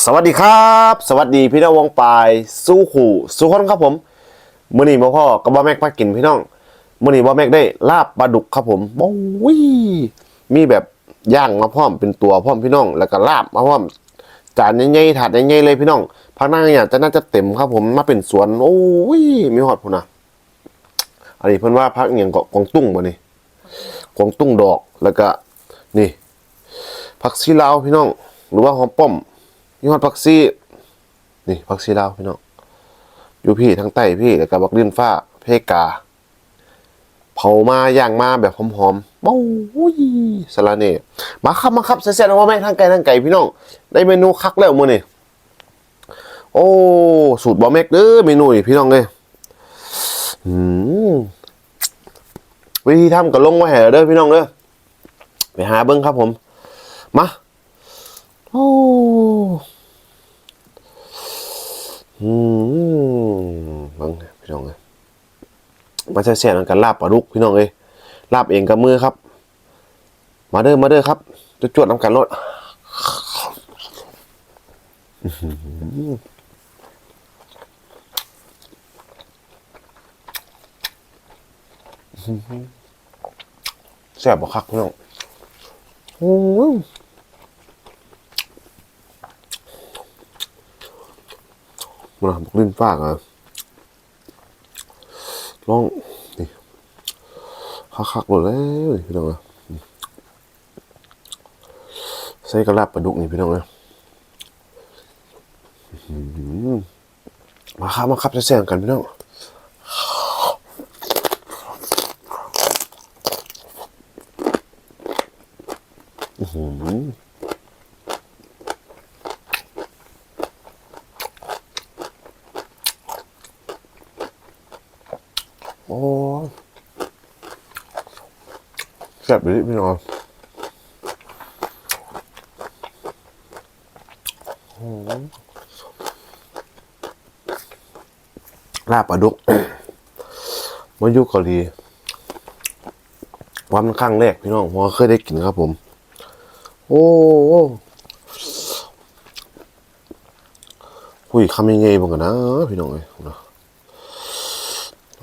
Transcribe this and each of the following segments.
สวัสดีครับ สวัสดีพี่น้องวงปลายสู้ขู่สู้คนครับผมมื่อนี้มาพ่อกับบอแม็กมากินพี่น้องมื่อนี้บอแม็กได้ลาบปลาดุกครับผมโอ้ยมีแบบย่างมาพร้อมเป็นตัวพร้อมพี่น้อง แล้วก็ลาบมาพร้อมจานใหญ่ๆถาดใหญ่ๆเลยพี่น้องพักหน้าเนี่ยจะน่าจะเต็มครับผมมาเป็นสวนโอ้ยมีหอดพุ่นนะอันนี้เพิ่นว่าพักอย่างเกาะกวงตุ้งบ่นี่กวงตุ้งดอกแล้วก็นี่ผักซีลาวพี่น้อง หรือว่าหอมป้อม ยี่ห้อพักซี่นี่พักซี่ลาวพี่น้องอยู่พี่ทั้งใต้พี่แล้วก็บักดินฟ้า เพกา เผามาย่างมาแบบหอมๆบ้าวยสลาเน่มาครับมาครับเสร็จๆแล้วว่าแม่งทางไก่ทางไก่พี่น้องได้เมนูคักแล้วมื้อนี่โอ้สูตรบอแม็กเด้อเมนูนี่พี่น้องเลยอืมวิธีทำก็ลงไว้ให้แล้วเด้อพี่น้องเด้อไปหาเบิ้งครับผม มา โอ้ อืมบังพี่น้องเลยมาแซ่ๆกันลาบปลาดุกพี่น้องเลยลาบเองกับมือครับ มาเด้อมาเด้อครับจะจวดน้ำกันรถแซ่บบ่คักพี่น้องโอ้ มันบอกลิ้นฟากอะลองนี่คักๆหมดแล้วพี่น้องอะใส่กระลาบปลาดุกนี่พี่น้องอะมาครับมาครับจะแซงกันพี่น้องอือหือ โอ้แซ่บเลยพี่น้องอืมลาบปลาดุกมาอยู่เกาหลีวันครั้งแรกพี่น้องผมเคยได้กินครับผม โอ้โหคุยคำยังไงบ้างกันนะพี่น้องเอ้ยนะ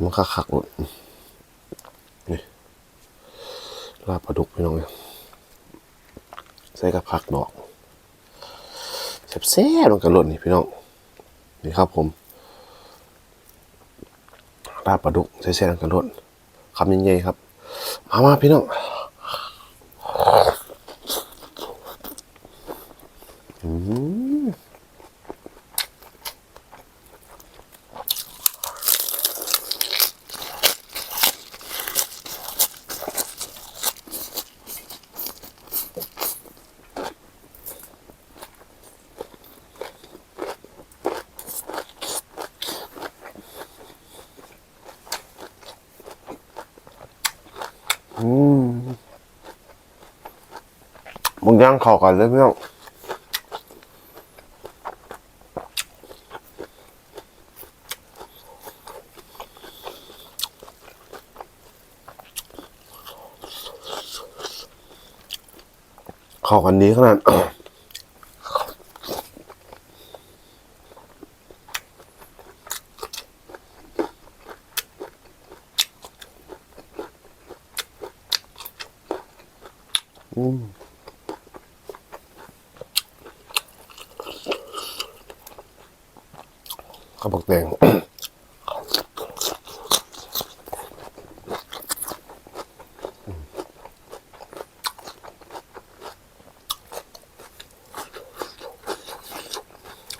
มันคักคักหมดนี่ลาบปลาดุกพี่น้องเนี่ยใส่กับผักดอกแซ่บๆลงกันหล่นนี่พี่น้องนี่ครับผมลาบปลาดุกใส่แซ่บลงกันหล่นคำยังไงครับ มามาพี่น้องอืม ย่างเข้ากันเลยพี่น้องเข้ากันนี้ขนาดอืม ข้าวบักแดง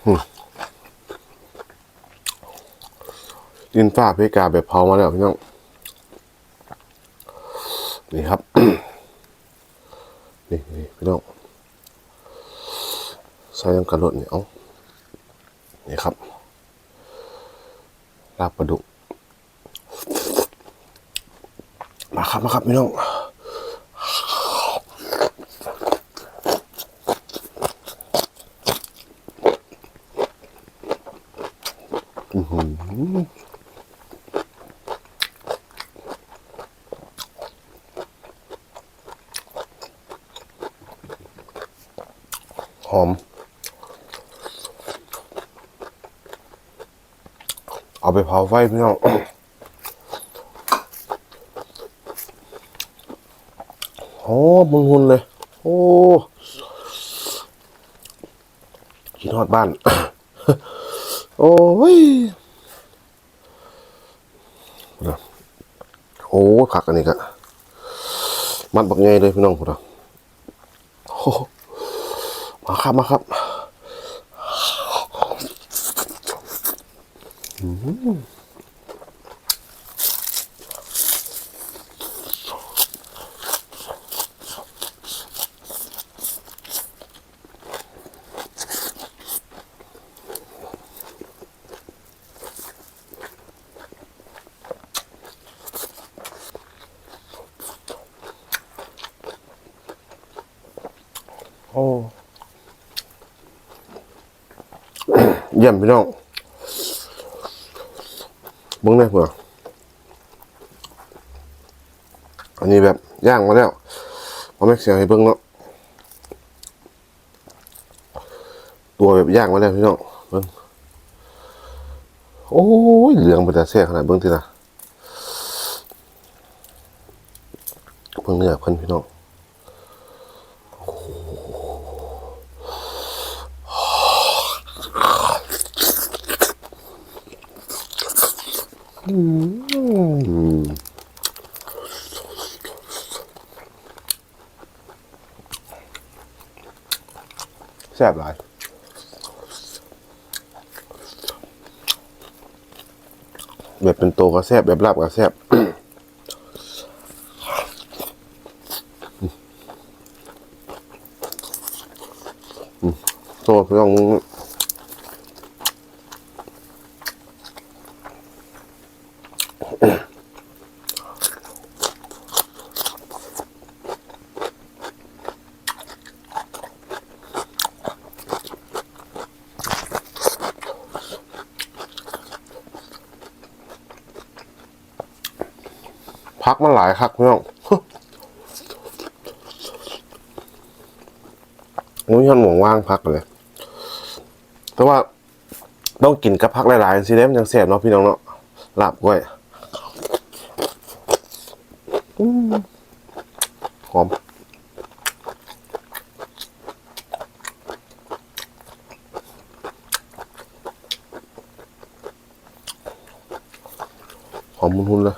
อืมดินฟ้าเพกาแบบเผามาแล้วพี่น้อง นี่ครับ นี่นี่พี่น้องใส่ยังกระโดดเนี่ยเอานี่ครับ ลาบปลาดุกมาครับมาครับพี่น้องอือหือหอม เอาไปเผาไฟพี่น้องโอ้มึงหุ่นเลย โอ้กินฮอดบ้าน โอ้ยโอ้ขักอันนี้ก็มันบักไงเลยพี่น้องพวกเราโอ้มาครับมาครับ อืมโอ้เยี่ยมพี่น้อง เบิ้งได้เผื่ออันนี้แบบย่างมาแล้วพอแม็กเสียให้เบิ้งเนาะตัวแบบย่างมาแล้วพี่น้องเบิ้งโอ้ยเหลืองไปแต่แซ่ขนาดเบิ้งทีละเบิ้งเนื้อเพิ่นพี่น้อง แซ่บหลายแบบเป็นโตก็แซ่บแบบลาบก็แซ่บโตพี่อง พักมันหลายคักพี่น้องมุ้ยหันหมองว่างพักเลยแต่ว่าต้องกินกับพักหลายๆสิได้มยังแซ่บเนาะพี่น้องเนาะหลาบก้อยหอมหอมมุนๆเลย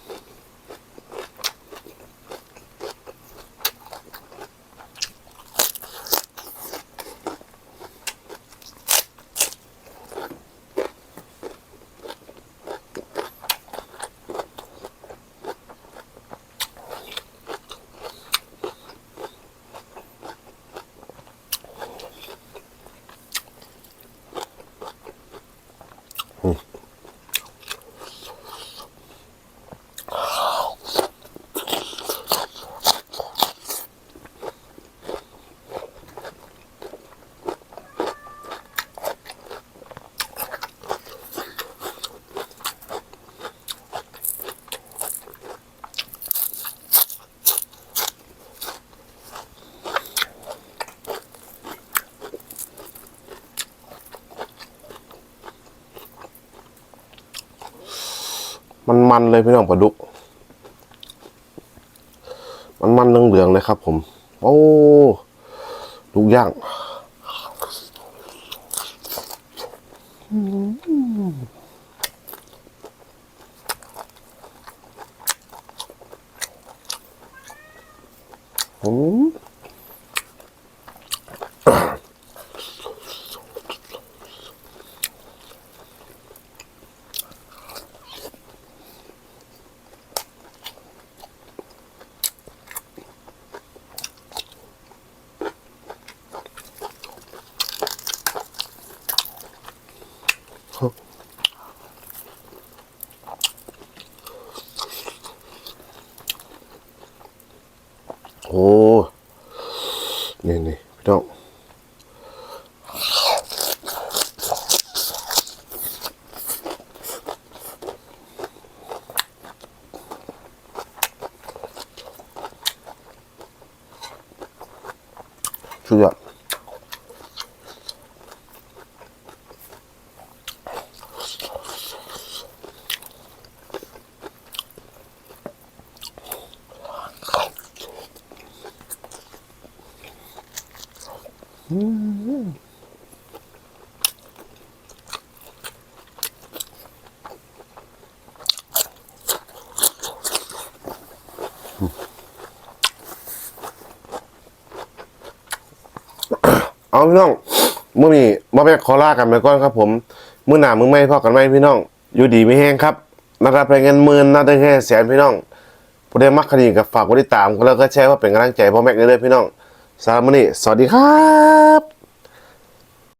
มัน มันๆเลยพี่น้องปลาดุกมันมันๆเหลืองๆเลยครับ ผม โอ้ลูกย่างอืมโอ้ นี่นี่พี่น้อง สุดยอด เอาพี่น้องเมื่อนี้มาแม่ขอลากันไปก่อนครับผมเมื่อหนามึงไม่พอกันไหมพี่น้อง อยู่ดีไม่แห้งครับนะครับไปเงินหมื่นน่าได้แค่แสนพี่น้องผู้ใดมักคดีกับฝากกดติดตามก็แล้วก็แชร์ว่าเป็นกำลังใจพ่อแม็กได้เลยพี่น้องสำหรับมื่อนี้สวัสดีครับ